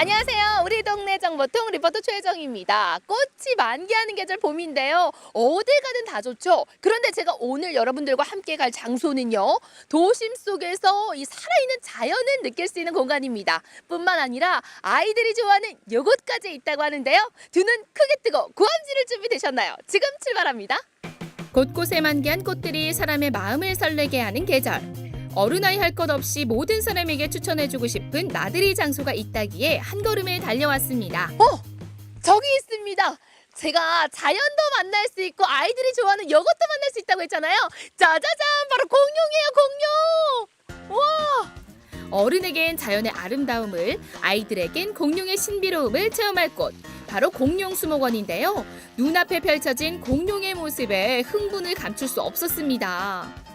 안녕하세요. 우리 동네 정보통 리포터 최혜정입니다. 꽃이 만개하는 계절 봄인데요. 어딜 가든 다 좋죠. 그런데 제가 오늘 여러분들과 함께 갈 장소는요. 도심 속에서 이 살아있는 자연을 느낄 수 있는 공간입니다. 뿐만 아니라 아이들이 좋아하는 요것까지 있다고 하는데요. 두 눈 크게 뜨고 고함지를 준비되셨나요? 지금 출발합니다. 곳곳에 만개한 꽃들이 사람의 마음을 설레게 하는 계절. 어른아이 할 것 없이 모든 사람에게 추천해주고 싶은 나들이 장소가 있다기에 한 걸음에 달려왔습니다. 어, 저기 있습니다. 제가 자연도 만날 수 있고 아이들이 좋아하는 요것도 만날 수 있다고 했잖아요. 짜자잔, 바로 공룡이에요, 공룡. 와. 어른에겐 자연의 아름다움을, 아이들에겐 공룡의 신비로움을 체험할 곳. 바로 공룡 수목원인데요. 눈앞에 펼쳐진 공룡의 모습에 흥분을 감출 수 없었습니다.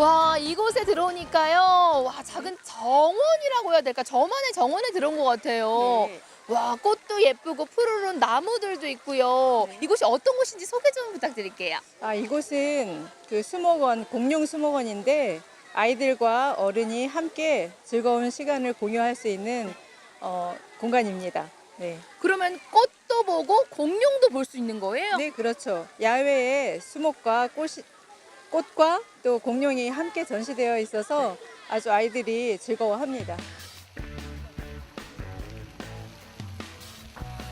와 이곳에 들어오니까요 와 작은 정원이라고 해야 될까 저만의 정원에 들어온 것 같아요 네. 와 꽃도 예쁘고 푸르른 나무들도 있고요 이곳이 어떤 곳인지 소개 좀 부탁드릴게요 아, 이곳은 그 수목원, 공룡 수목원인데 아이들과 어른이 함께 즐거운 시간을 공유할 수 있는 어, 공간입니다. 네. 그러면 꽃도 보고 공룡도 볼 수 있는 거예요? 네, 그렇죠. 야외에 수목과 꽃이, 꽃과 또 공룡이 함께 전시되어 있어서 아주 아이들이 즐거워합니다.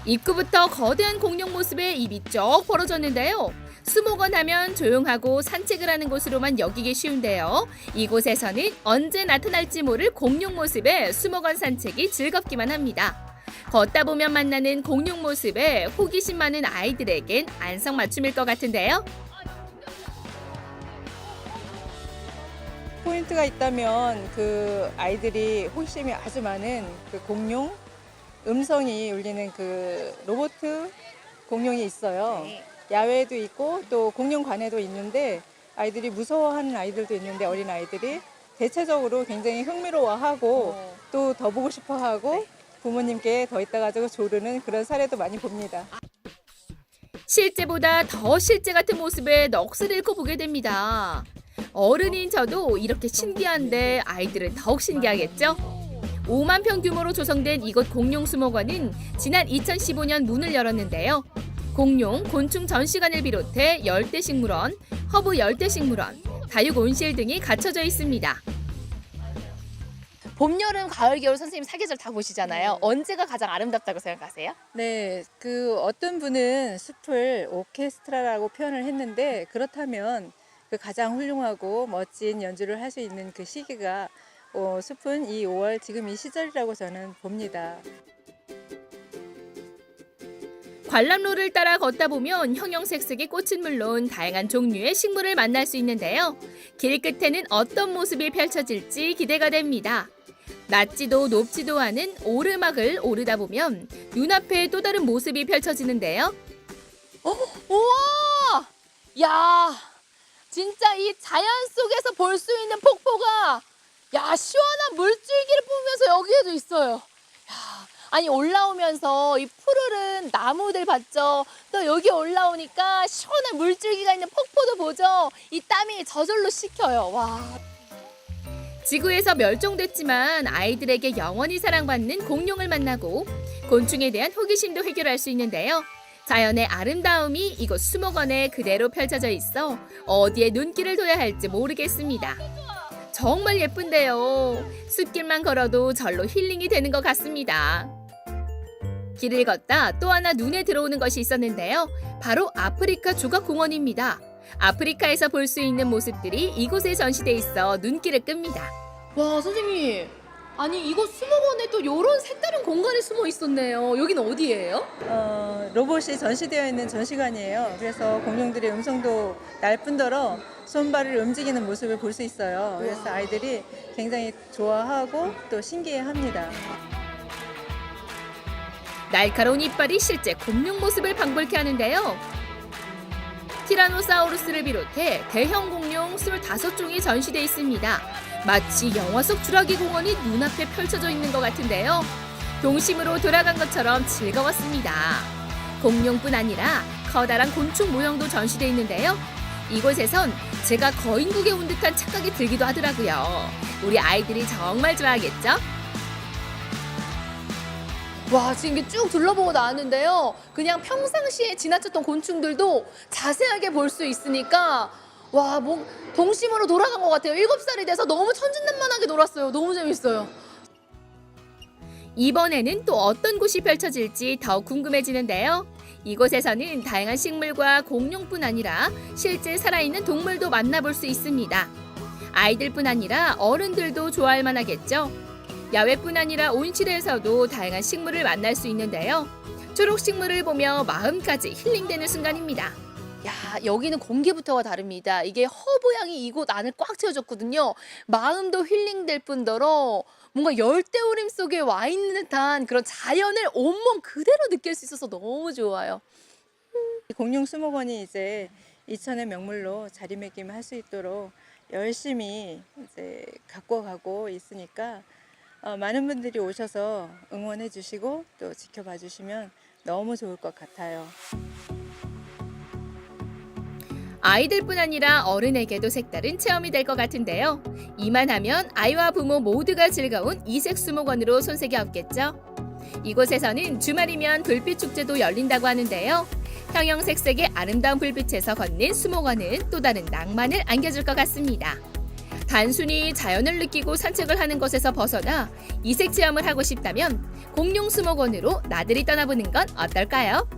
입구부터 거대한 공룡 모습에 입이 쩍 벌어졌는데요. 수목원 하면 조용하고 산책을 하는 곳으로만 여기기 쉬운데요. 이곳에서는 언제 나타날지 모를 공룡 모습에 수목원 산책이 즐겁기만 합니다. 걷다 보면 만나는 공룡 모습에 호기심 많은 아이들에겐 안성맞춤일 것 같은데요. 포인트가 있다면 그 아이들이 호기심이 아주 많은 그 공룡 음성이 울리는 그 로봇 공룡이 있어요. 야외에도 있고 또 공룡관에도 있는데 아이들이 무서워하는 아이들도 있는데 어린 아이들이 대체적으로 굉장히 흥미로워하고 또더 보고 싶어하고 부모님께 더 있다 가지고 조르는 그런 사례도 많이 봅니다. 실제보다 더 실제 같은 모습에 넋을 잃고 보게 됩니다. 어른인 저도 이렇게 신기한데 아이들은 더욱 신기하겠죠? 5만 평 규모로 조성된 이곳 공룡 수목원은 지난 2015년 문을 열었는데요. 공룡, 곤충 전시관을 비롯해 열대식물원, 허브 열대식물원, 다육 온실 등이 갖춰져 있습니다. 봄, 여름, 가을, 겨울 선생님 사계절 다 보시잖아요. 네. 언제가 가장 아름답다고 생각하세요? 네, 그 어떤 분은 숲을 오케스트라라고 표현을 했는데 그렇다면 그 가장 훌륭하고 멋진 연주를 할 수 있는 그 시기가 어, 숲은 이 5월 지금 이 시절이라고 저는 봅니다. 관람로를 따라 걷다 보면 형형색색의 꽃은 물론 다양한 종류의 식물을 만날 수 있는데요. 길 끝에는 어떤 모습이 펼쳐질지 기대가 됩니다. 낮지도 높지도 않은 오르막을 오르다 보면 눈앞에 또 다른 모습이 펼쳐지는데요. 어, 우와! 야, 진짜 이 자연 속에서 볼 수 있는 폭포가 야 시원한 물줄기를 뿜으면서 여기에도 있어요. 야, 아니 올라오면서 이 푸르른 나무들 봤죠. 또 여기 올라오니까 시원한 물줄기가 있는 폭포도 보죠. 이 땀이 저절로 식혀요. 와. 지구에서 멸종됐지만 아이들에게 영원히 사랑받는 공룡을 만나고 곤충에 대한 호기심도 해결할 수 있는데요. 자연의 아름다움이 이곳 수목원에 그대로 펼쳐져 있어 어디에 눈길을 둬야 할지 모르겠습니다. 정말 예쁜데요. 숲길만 걸어도 절로 힐링이 되는 것 같습니다. 길을 걷다 또 하나 눈에 들어오는 것이 있었는데요. 바로 아프리카 조각공원입니다. 아프리카에서 볼 수 있는 모습들이 이곳에 전시돼 있어 눈길을 끕니다. 와 선생님, 아니 이곳 수목원에 또 이런 색다른 공간이 숨어 있었네요. 여긴 어디예요? 어, 로봇이 전시되어 있는 전시관이에요. 그래서 공룡들의 음성도 날뿐더러 손발을 움직이는 모습을 볼 수 있어요. 그래서 아이들이 굉장히 좋아하고 또 신기해합니다. 날카로운 이빨이 실제 공룡 모습을 방불케 하는데요. 티라노사우루스를 비롯해 대형 공룡 25종이 전시돼 있습니다. 마치 영화 속 주라기 공원이 눈앞에 펼쳐져 있는 것 같은데요. 동심으로 돌아간 것처럼 즐거웠습니다. 공룡뿐 아니라 커다란 곤충 모형도 전시돼 있는데요. 이곳에선 제가 거인국에 온 듯한 착각이 들기도 하더라고요. 우리 아이들이 정말 좋아하겠죠? 와, 지금 이게 쭉 둘러보고 나왔는데요. 그냥 평상시에 지나쳤던 곤충들도 자세하게 볼 수 있으니까 와, 뭐 동심으로 돌아간 것 같아요. 일곱 살이 돼서 너무 천진난만하게 놀았어요. 너무 재밌어요. 이번에는 또 어떤 곳이 펼쳐질지 더욱 궁금해지는데요. 이곳에서는 다양한 식물과 공룡뿐 아니라 실제 살아있는 동물도 만나볼 수 있습니다. 아이들뿐 아니라 어른들도 좋아할 만하겠죠. 야외뿐 아니라 온실에서도 다양한 식물을 만날 수 있는데요. 초록 식물을 보며 마음까지 힐링되는 순간입니다. 야, 여기는 공기부터가 다릅니다. 이게 허브향이 이곳 안을 꽉 채워졌거든요. 마음도 힐링될 뿐더러 뭔가 열대우림 속에 와 있는 듯한 그런 자연을 온몸 그대로 느낄 수 있어서 너무 좋아요. 이 공룡 수목원이 이제 이천의 명물로 자리매김할 수 있도록 열심히 이제 갖고 가고 있으니까 어, 많은 분들이 오셔서 응원해 주시고 또 지켜봐 주시면 너무 좋을 것 같아요. 아이들뿐 아니라 어른에게도 색다른 체험이 될 것 같은데요. 이만하면 아이와 부모 모두가 즐거운 이색 수목원으로 손색이 없겠죠. 이곳에서는 주말이면 불빛 축제도 열린다고 하는데요. 형형색색의 아름다운 불빛에서 걷는 수목원은 또 다른 낭만을 안겨줄 것 같습니다. 단순히 자연을 느끼고 산책을 하는 것에서 벗어나 이색 체험을 하고 싶다면 공룡 수목원으로 나들이 떠나보는 건 어떨까요?